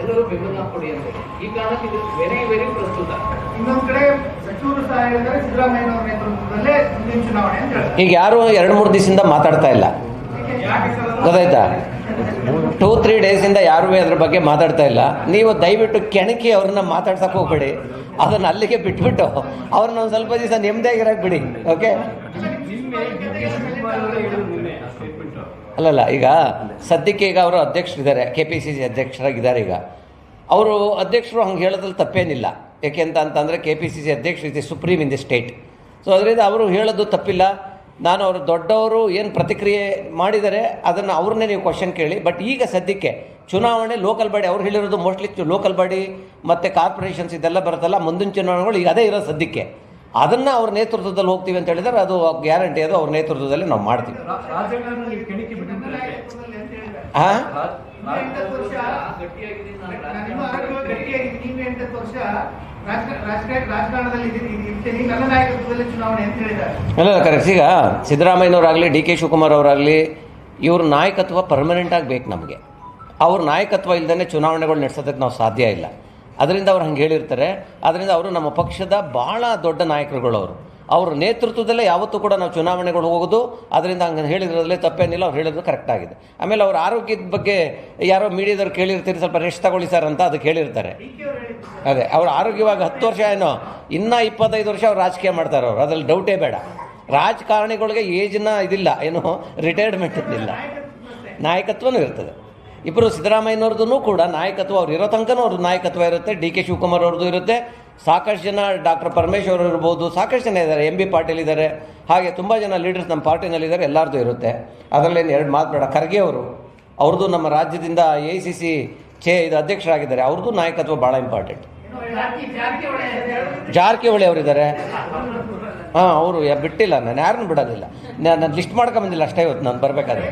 ಎಲ್ಲರೂ ಬೆಂಬಲ ಕೊಡಿ ಅಂತ ಈ ಕಾರಣಕ್ಕೆ ಇದು ವೆರಿ ವೆರಿ ಪ್ರಸ್ತುತ. ಇನ್ನೊಂದ್ ಕಡೆ ಸಚಿವರು ಸಹ ಹೇಳಿದ್ದಾರೆ ಸಿದ್ದರಾಮಯ್ಯ ಅವರ ನೇತೃತ್ವದಲ್ಲೇ ಮುಂದಿನ ಚುನಾವಣೆ ಅಂತ ಹೇಳ್ತಾರೆ. ಈಗ ಯಾರು ಎರಡು ಮೂರು ದಿವಸದಿಂದ ಮಾತಾಡ್ತಾ ಇಲ್ಲ? ಗೊತ್ತಾಯ್ತಾ? ಟೂ ತ್ರೀ ಡೇಸಿಂದ ಯಾರೂ ಅದ್ರ ಬಗ್ಗೆ ಮಾತಾಡ್ತಾ ಇಲ್ಲ. ನೀವು ದಯವಿಟ್ಟು ಕೆಣಕಿ ಅವ್ರನ್ನ ಮಾತಾಡ್ಸಕ್ಕೆ ಹೋಗ್ಬೇಡಿ. ಅದನ್ನ ಅಲ್ಲಿಗೆ ಬಿಟ್ಬಿಟ್ಟು ಅವ್ರನ್ನ ಒಂದು ಸ್ವಲ್ಪ ದಿವಸ ನೆಮ್ಮದಿಯಾಗಿರಕ್ಕೆ ಬಿಡಿ ಓಕೆ ಅಲ್ಲಲ್ಲ, ಈಗ ಸದ್ಯಕ್ಕೆ ಈಗ ಅವರು ಅಧ್ಯಕ್ಷರಿದ್ದಾರೆ ಕೆ ಪಿ ಸಿ ಸಿ ಅಧ್ಯಕ್ಷರಾಗಿದ್ದಾರೆ ಈಗ. ಅವರು ಅಧ್ಯಕ್ಷರು ಹಂಗೆ ಹೇಳೋದ್ರಲ್ಲಿ ತಪ್ಪೇನಿಲ್ಲ. ಯಾಕೆಂತ ಅಂತಂದರೆ ಕೆ ಪಿ ಸಿ ಸಿ ಅಧ್ಯಕ್ಷರು ಇದೆ, supreme in the state. So ಅದರಿಂದ ಅವರು ಹೇಳೋದು ತಪ್ಪಿಲ್ಲ. ನಾನು ಅವರು ದೊಡ್ಡವರು ಏನು ಪ್ರತಿಕ್ರಿಯೆ ಮಾಡಿದ್ದಾರೆ, ಅದನ್ನು ಅವ್ರನ್ನೇ ನೀವು ಕ್ವಶನ್ ಕೇಳಿ. ಬಟ್ ಈಗ ಸದ್ಯಕ್ಕೆ ಚುನಾವಣೆ ಲೋಕಲ್ ಬಾಡಿ ಅವ್ರು ಹೇಳಿರೋದು ಮೋಸ್ಟ್ಲಿ ಲೋಕಲ್ ಬಾಡಿ ಮತ್ತು ಕಾರ್ಪೊರೇಷನ್ಸ್ ಇದೆಲ್ಲ ಬರುತ್ತಲ್ಲ, ಮುಂದಿನ ಚುನಾವಣೆಗಳು ಈಗ ಅದೇ ಇರೋ ಸದ್ಯಕ್ಕೆ. ಅದನ್ನು ಅವ್ರ ನೇತೃತ್ವದಲ್ಲಿ ಹೋಗ್ತೀವಿ ಅಂತ ಹೇಳಿದರೆ ಅದು ಗ್ಯಾರಂಟಿ ಅದು ಅವ್ರ ನೇತೃತ್ವದಲ್ಲಿ ನಾವು ಮಾಡ್ತೀವಿ. ಇಲ್ಲ ಹಾಂ? ಅಲ್ಲ ಕರೆಕ್ಟ್ ಈಗ ಸಿದ್ದರಾಮಯ್ಯನವರಾಗಲಿ ಡಿ ಕೆ ಶಿವಕುಮಾರ್ ಅವರಾಗಲಿ ಇವ್ರ ನಾಯಕತ್ವ ಪರ್ಮನೆಂಟ್ ಬೇಕು ನಮಗೆ. ಅವ್ರ ನಾಯಕತ್ವ ಇಲ್ಲದೇ ಚುನಾವಣೆಗಳು ನಡೆಸೋದಕ್ಕೆ ನಾವು ಸಾಧ್ಯ ಇಲ್ಲ. ಅದರಿಂದ ಅವ್ರು ಹಂಗೆ ಹೇಳಿರ್ತಾರೆ. ಅದರಿಂದ ಅವರು ನಮ್ಮ ಪಕ್ಷದ ಭಾಳ ದೊಡ್ಡ ನಾಯಕರುಗಳು ಅವರು ಅವ್ರ ನೇತೃತ್ವದಲ್ಲೇ ಯಾವತ್ತೂ ಕೂಡ ನಾವು ಚುನಾವಣೆಗಳು ಹೋಗೋದು, ಅದರಿಂದ ಹಂಗೆ ಹೇಳಿದ್ರಲ್ಲೇ ತಪ್ಪೇನಿಲ್ಲ, ಅವ್ರು ಹೇಳಿದ್ರು ಕರೆಕ್ಟ್ ಆಗಿದೆ. ಆಮೇಲೆ ಅವ್ರ ಆರೋಗ್ಯದ ಬಗ್ಗೆ ಯಾರೋ ಮೀಡಿಯಾದವ್ರು ಕೇಳಿರ್ತೀರಿ, ಸ್ವಲ್ಪ ರೆಸ್ಟ್ ತಗೊಳ್ಳಿ ಸರ್ ಅಂತ ಅದಕ್ಕೆ ಹೇಳಿರ್ತಾರೆ. ಅದೇ, ಅವ್ರ ಆರೋಗ್ಯವಾಗಿ ಹತ್ತು ವರ್ಷ ಏನೋ, ಇನ್ನೂ ಇಪ್ಪತ್ತೈದು ವರ್ಷ ಅವ್ರು ರಾಜಕೀಯ ಮಾಡ್ತಾರೆ ಅವ್ರು, ಅದ್ರಲ್ಲಿ ಡೌಟೇ ಬೇಡ. ರಾಜಕಾರಣಿಗಳಿಗೆ ಏಜ್ನ ಇದಿಲ್ಲ, ಏನು ರಿಟೈರ್ಮೆಂಟ್ ಇಲ್ಲ ನಾಯಕತ್ವನೂ ಇರ್ತದೆ. ಇಬ್ಬರು ಸಿದ್ದರಾಮಯ್ಯನವ್ರದ್ದು ಕೂಡ ನಾಯಕತ್ವ ಅವ್ರು ಇರೋ ತನಕನೂ ಅವ್ರದ್ದು ನಾಯಕತ್ವ ಇರುತ್ತೆ. ಡಿ ಕೆ ಶಿವಕುಮಾರ್ ಅವ್ರದ್ದು ಇರುತ್ತೆ. ಸಾಕಷ್ಟು ಜನ ಡಾಕ್ಟರ್ ಪರಮೇಶ್ವರ್ ಅವ್ರು ಇರ್ಬೋದು. ಸಾಕಷ್ಟು ಜನ ಇದ್ದಾರೆ. ಎಂ ಬಿ ಪಾಟೀಲ್ ಇದ್ದಾರೆ. ಹಾಗೆ ತುಂಬ ಜನ ಲೀಡರ್ಸ್ ನಮ್ಮ ಪಾರ್ಟಿನಲ್ಲಿದ್ದಾರೆ ಎಲ್ಲರದ್ದು ಇರುತ್ತೆ. ಅದರಲ್ಲೇನು ಎರಡು ಮಾತು ಬೇಡ. ಖರ್ಗೆ ಅವರು ಅವ್ರದ್ದು ನಮ್ಮ ರಾಜ್ಯದಿಂದ ಎ ಸಿ ಸಿ ಚೇ ಇದು ಅಧ್ಯಕ್ಷರಾಗಿದ್ದಾರೆ. ಅವ್ರದ್ದು ನಾಯಕತ್ವ ಭಾಳ ಇಂಪಾರ್ಟೆಂಟ್ ಜಾರಕಿಹೊಳಿ ಅವರಿದ್ದಾರೆ. ಹಾಂ ಅವರು ಬಿಟ್ಟಿಲ್ಲ ನಾನು ಯಾರನ್ನು ಬಿಡೋದಿಲ್ಲ. ನಾನು ಲಿಸ್ಟ್ ಮಾಡ್ಕೊಂಬಂದಿಲ್ಲ ಅಷ್ಟೇ ಇವತ್ತು ನಾನು ಬರಬೇಕಾದ್ರೆ.